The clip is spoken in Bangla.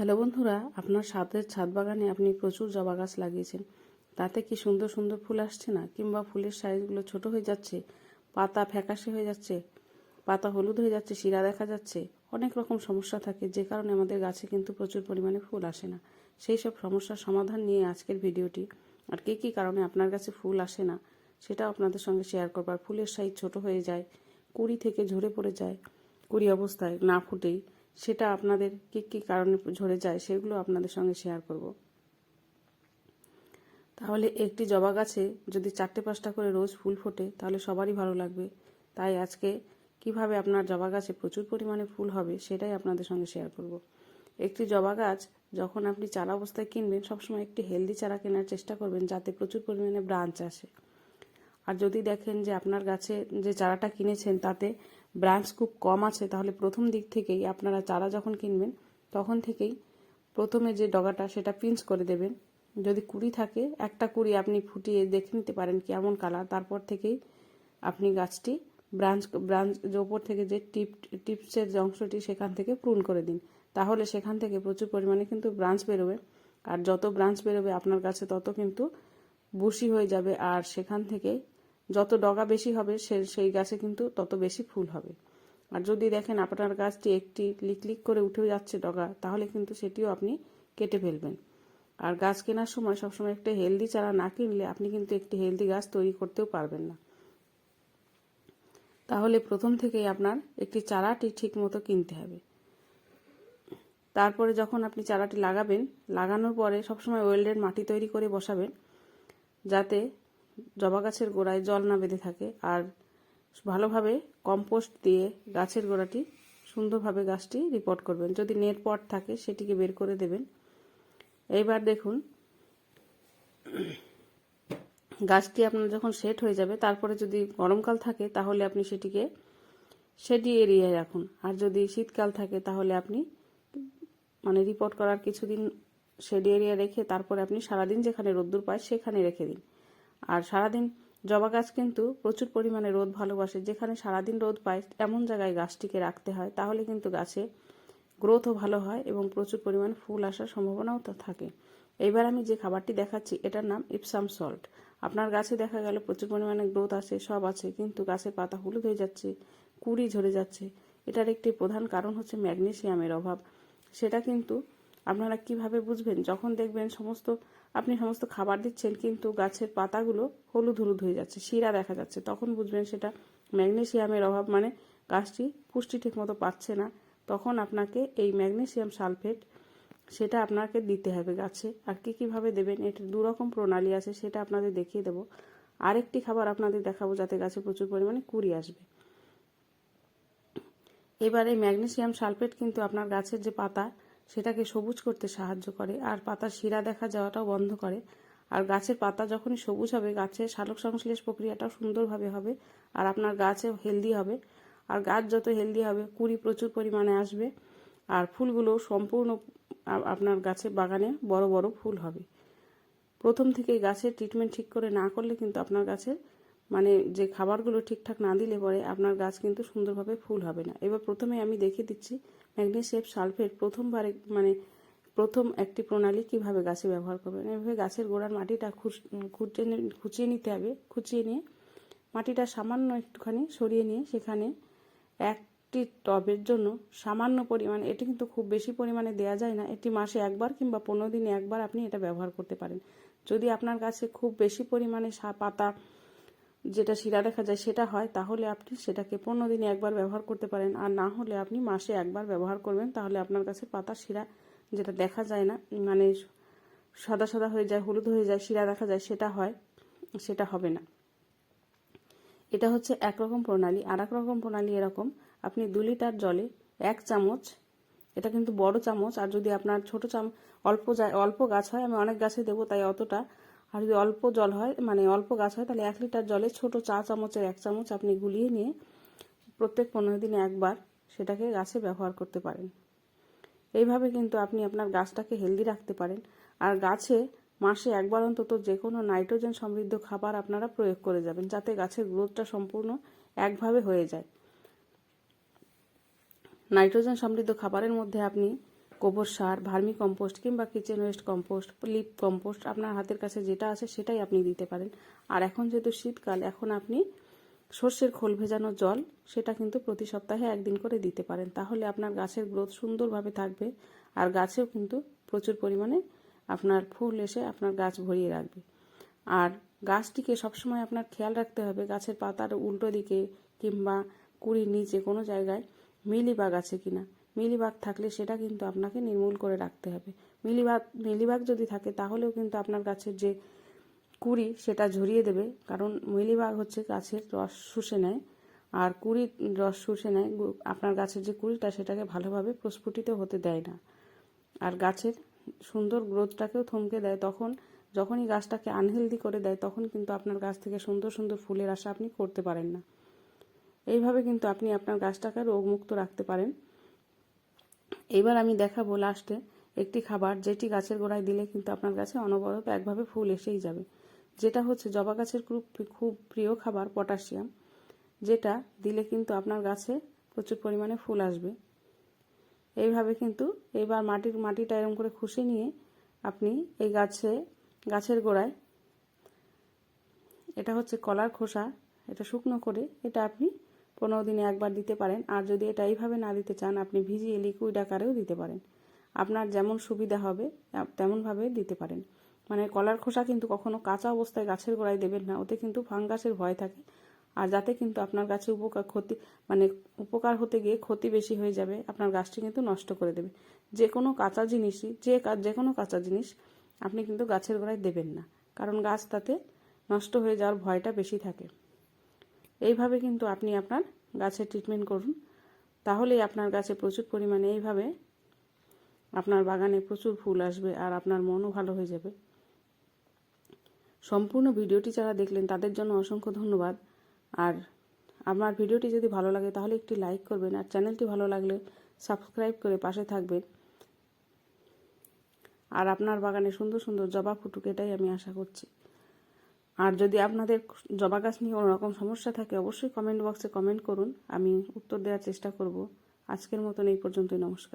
হ্যালো বন্ধুরা, আপনার ছাদের ছাদ বাগানে আপনি প্রচুর জবা গাছ লাগিয়েছেন। তাতে কি সুন্দর সুন্দর ফুল আসছে না? কিংবা ফুলের সাইজগুলো ছোট হয়ে যাচ্ছে, পাতা ফ্যাকাশে হয়ে যাচ্ছে, পাতা হলুদ হয়ে যাচ্ছে, শিরা দেখা যাচ্ছে। অনেক রকম সমস্যা থাকে, যে কারণে আমাদের গাছে কিন্তু প্রচুর পরিমাণে ফুল আসে না। সেই সব সমস্যার সমাধান নিয়ে আজকের ভিডিওটি। আর কী কী কারণে আপনার কাছে ফুল আসে না, সেটাও আপনাদের সঙ্গে শেয়ার করবার ফুলের সাইজ ছোট হয়ে যায়, কুড়ি থেকে ঝরে পড়ে যায়, কুড়ি অবস্থায় না ফুটেই। সেটা আপনাদের কী কী কারণে ঝরে যায় সেগুলো আপনাদের সঙ্গে শেয়ার করব। তাহলে একটি জবা গাছে যদি চারটে পাঁচটা করে রোজ ফুল ফোটে, তাহলে সবারই ভালো লাগবে। তাই আজকে কীভাবে আপনার জবা গাছে প্রচুর পরিমাণে ফুল হবে সেটাই আপনাদের সঙ্গে শেয়ার করব। একটি জবা গাছ যখন আপনি চারা অবস্থায় কিনবেন, সবসময় একটি হেলদি চারা কেনার চেষ্টা করবেন যাতে প্রচুর পরিমাণে ব্রাঞ্চ আসে। আর যদি দেখেন যে আপনার গাছে যে চারাটা কিনেছেন, তাতে ব্রাঞ্চ খুব কম আছে, তাহলে প্রথম দিক থেকেই আপনারা চারা যখন কিনবেন, তখন থেকেই প্রথমে যে ডগাটা সেটা পিঞ্চ করে দেবেন। যদি কুড়ি থাকে, একটা কুড়ি আপনি ফুটিয়ে দেখে নিতে পারেন কেমন কালার তারপর থেকেই আপনি গাছটি ব্রাঞ্চ ব্রাঞ্চ ওপর থেকে যে টিপ টিপসের যে অংশটি সেখান থেকে প্রুন করে দিন। তাহলে সেখান থেকে প্রচুর পরিমাণে কিন্তু ব্রাঞ্চ বেরোবে। আর যত ব্রাঞ্চ বেরোবে আপনার কাছে তত কিন্তু বুশি হয়ে যাবে। আর সেখান থেকে যত ডগা বেশি হবে, সে, সেই গাছে কিন্তু তত বেশি ফুল হবে। আর যদি দেখেন আপনার গাছটি একটি লিক লিক করে উঠে যাচ্ছে ডগা, তাহলে কিন্তু সেটিও আপনি কেটে ফেলবেন। আর গাছ কেনার সময় সবসময় একটা হেলদি চারা না কিনলে আপনি কিন্তু একটি হেলদি গাছ তৈরি করতেও পারবেন না। তাহলে প্রথম থেকেই আপনার একটি চারাটি ঠিক মতো কিনতে হবে। তারপরে যখন আপনি চারাটি লাগাবেন, লাগানোর পরে সবসময় ওয়েল্ডের মাটি তৈরি করে বসাবেন, যাতে জবা গাছের গোড়ায় জল না বেঁধে থাকে। আর ভালোভাবে কম্পোস্ট দিয়ে গাছের গোড়াটি সুন্দরভাবে গাছটি রিপোর্ট করবেন। যদি নেট পট থাকে, সেটিকে বের করে দেবেন। এইবার দেখুন, গাছটি আপনার যখন সেট হয়ে যাবে, তারপরে যদি গরমকাল থাকে, তাহলে আপনি সেটিকে সেটি এরিয়ে রাখুন। আর যদি শীতকাল থাকে, তাহলে আপনি মানে রিপোর্ট করার কিছুদিন শেড এরিয়া রেখে তারপরে আপনি সারাদিন যেখানে রোদ্দুর পায়, সেখানে রেখে দিন। আর সারাদিন জবা গাছ কিন্তু প্রচুর পরিমাণে রোদ ভালোবাসে। যেখানে সারাদিন রোদ পায়, এমন জায়গায় গাছটিকে রাখতে হয়, তাহলে কিন্তু গাছে গ্রোথও ভালো হয় এবং প্রচুর পরিমাণ ফুল আসার সম্ভাবনাও তা থাকে। এইবার আমি যে খাবারটি দেখাচ্ছি, এটার নাম ইপসাম সল্ট আপনার গাছে দেখা গেল প্রচুর পরিমাণে গ্রোথ আছে, সব আছে, কিন্তু গাছের পাতা হলুদ হয়ে যাচ্ছে, কুড়ি ঝরে যাচ্ছে। এটার একটি প্রধান কারণ হচ্ছে ম্যাগনেসিয়ামের অভাব। সেটা কিন্তু আপনারা কীভাবে বুঝবেন? যখন দেখবেন সমস্ত আপনি সমস্ত খাবার দিচ্ছেন, কিন্তু গাছের পাতাগুলো হলুদ হলুদ হয়ে যাচ্ছে, শিরা দেখা যাচ্ছে। তখন বুঝবেন সেটা ম্যাগনেসিয়ামের অভাব মানে গাছটি পুষ্টি ঠিকমতো পাচ্ছে না। তখন আপনাকে এই ম্যাগনেসিয়াম সালফেট, সেটা আপনাকে দিতে হবে গাছে। আর কী কীভাবে দেবেন এটা দুরকম প্রণালী আছে, সেটা আপনাদের দেখিয়ে দেবো। আরেকটি খাবার আপনাদের দেখাবো, যাতে গাছে প্রচুর পরিমাণে কুড়ি আসবে। এবার এই ম্যাগনেসিয়াম সালফেট কিন্তু আপনার গাছের যে পাতা সেটাকে সবুজ করতে সাহায্য করে। আর পাতার শিরা দেখা যাওয়াটাও বন্ধ করে। আর গাছের পাতা যখনই সবুজ হবে, গাছের সালোক সংশ্লেষ প্রক্রিয়াটাও সুন্দরভাবে হবে। আর আপনার গাছে হেলদি হবে। আর গাছ যত হেলদি হবে, কুড়ি প্রচুর পরিমাণে আসবে। আর ফুলগুলো সম্পূর্ণ আপনার গাছে বাগানে বড় বড় ফুল হবে। প্রথম থেকেই গাছের ট্রিটমেন্ট ঠিক করে না করলে কিন্তু আপনার গাছের মানে যে খাবারগুলো ঠিকঠাক না দিলে পরে আপনার গাছ কিন্তু সুন্দরভাবে ফুল হবে না। এবার প্রথমে আমি দেখিয়ে দিচ্ছি ম্যাগনেসিয়াম সালফেট প্রথমবারে মানে প্রথম একটি প্রণালী কীভাবে গাছে ব্যবহার করবেন? এভাবে গাছের গোড়ার মাটিটা খুঁচিয়ে খুঁচিয়ে নিতে হবে। খুঁচিয়ে নিয়ে মাটিটা সামান্য একটুখানি সরিয়ে নিয়ে সেখানে একটি টবের জন্য সামান্য পরিমাণ, এটি কিন্তু খুব বেশি পরিমাণে দেওয়া যায় না, এটি মাসে একবার কিংবা পনেরো দিনে একবার আপনি এটা ব্যবহার করতে পারেন। যদি আপনার গাছে খুব বেশি পরিমাণে পাতা যেটা শিরা দেখা যায় সেটা হয়, তাহলে আপনি সেটাকে পনেরো দিনে একবার ব্যবহার করতে পারেন। আর না হলে আপনি মাসে একবার ব্যবহার করবেন, তাহলে আপনার কাছে পাতা, শিরা যেটা দেখা যায় না মানে সাদা সাদা হয়ে যায়, হলুদ হয়ে যায়, শিরা দেখা যায়, সেটা হয়, সেটা হবে না। এটা হচ্ছে একরকম প্রণালী। আর রকম প্রণালী এরকম, আপনি দু লিটার জলে এক চামচ, এটা কিন্তু বড় চামচ, আর যদি আপনার ছোট চাম, অল্প যায়, অল্প গাছ হয়, আমি অনেক গাছে দেবো, তাই অতটা আর যদি অল্প জল হয় মানে অল্প গাছ হয়, তাহলে এক লিটার জলে ছোট চা চামচের এক চামচ আপনি গুলিয়ে নিয়ে প্রত্যেক পনেরো দিনে একবার সেটাকে গাছে ব্যবহার করতে পারেন। এইভাবে কিন্তু আপনি আপনার গাছটাকে হেলদি রাখতে পারেন। আর গাছে মাসে একবার অন্তত যে কোনো নাইট্রোজেন সমৃদ্ধ খাবার আপনারা প্রয়োগ করে যাবেন, যাতে গাছের গ্রোথটা সম্পূর্ণ একভাবে হয়ে যায়। নাইট্রোজেন সমৃদ্ধ খাবারের মধ্যে আপনি গোবর সার, ভার্মি কম্পোস্ট কিংবা kitchen waste compost, leaf compost আপনার হাতের কাছে যেটা আছে সেটাই আপনি দিতে পারেন। আর এখন যেহেতু শীতকাল, এখন আপনি সর্ষের খোল ভেজানো জল, সেটা কিন্তু প্রতি সপ্তাহে একদিন করে দিতে পারেন। তাহলে আপনার গাছের গ্রোথ সুন্দরভাবে থাকবে আর গাছেও কিন্তু প্রচুর পরিমাণে আপনার ফুল এসে আপনার গাছ ভরিয়ে রাখবে। আর গাছটিকে সবসময় আপনার খেয়াল রাখতে হবে, গাছের পাতার উল্টো দিকে কিংবা কুড়ির নিচে কোনো জায়গায় মিলিবাগ আছে কিনা। মিলিবাগ থাকলে সেটা কিন্তু আপনাকে নির্মূল করে রাখতে হবে। মিলিবাগ মিলিবাগ যদি থাকে তাহলেও কিন্তু আপনার গাছের যে কুড়ি সেটা ঝরিয়ে দেবে। কারণ মিলিবাগ হচ্ছে গাছের রস শুষে নেয়। আর কুড়ি রস শুষে নেয় আপনার গাছের যে কুড়িটা সেটাকে ভালোভাবে প্রস্ফুটিত হতে দেয় না। আর গাছের সুন্দর গ্রোথটাকেও থমকে দেয়। তখন যখনই গাছটাকে আনহেলদি করে দেয়, তখন কিন্তু আপনার গাছ থেকে সুন্দর সুন্দর ফুলের আশা আপনি করতে পারেন না। এইভাবে কিন্তু আপনি আপনার গাছটাকে রোগমুক্ত রাখতে পারেন। এবার আমি দেখাবো লাস্টে একটি খাবার যেটি গাছের গোড়ায় দিলে কিন্তু আপনার গাছে অনবরত একভাবে ফুল এসেই যাবে। যেটা হচ্ছে জবা গাছের খুব খুব প্রিয় খাবার, পটাশিয়াম, যেটা দিলে কিন্তু আপনার গাছে প্রচুর পরিমাণে ফুল আসবে। এইভাবে কিন্তু এবার মাটির, মাটিটা এরকম করে খুশি নিয়ে আপনি এই গাছে, গাছের গোড়ায়, এটা হচ্ছে কলার খোসা, এটা শুকনো করে এটা আপনি পনেরো দিনে একবার দিতে পারেন। আর যদি এটা এইভাবে না দিতে চান, আপনি ভিজিয়ে লিকুইড আকারেও দিতে পারেন। আপনার যেমন সুবিধা হবে তেমনভাবে দিতে পারেন। মানে কলার খোসা কিন্তু কখনো কাঁচা অবস্থায় গাছের গোড়ায় দেবেন না। ওতে কিন্তু ফাঙ্গাসের ভয় থাকে। আর যাতে কিন্তু আপনার গাছে উপকার ক্ষতি মানে উপকার হতে গিয়ে ক্ষতি বেশি হয়ে যাবে, আপনার গাছটি কিন্তু নষ্ট করে দেবে। যে কোনো কাঁচা জিনিসই, যে যে কোনো কাঁচা জিনিস আপনি কিন্তু গাছের গোড়ায় দেবেন না। কারণ গাছ তাতে নষ্ট হয়ে যাওয়ার ভয়টা বেশি থাকে। এইভাবে কিন্তু আপনি আপনার গাছের ট্রিটমেন্ট করুন। তাহলেই আপনার গাছে প্রচুর পরিমাণে এইভাবে আপনার বাগানে প্রচুর ফুল আসবে আর আপনার মনও ভালো হয়ে যাবে। সম্পূর্ণ ভিডিওটি যারা দেখলেন, তাদের জন্য অসংখ্য ধন্যবাদ। আর আমার ভিডিওটি যদি ভালো লাগে, তাহলে একটি লাইক করবেন আর চ্যানেলটি ভালো লাগলে সাবস্ক্রাইব করে পাশে থাকবেন। আর আপনার বাগানে সুন্দর সুন্দর জবা ফুটুক, এটাই আমি আশা করছি। আর যদি আপনাদের জবা গাছ নিয়ে কোনো রকম সমস্যা থাকে, অবশ্যই কমেন্ট বক্সে কমেন্ট করুন। আমি উত্তর দেওয়ার চেষ্টা করব। আজকের মতন এই পর্যন্তই, নমস্কার।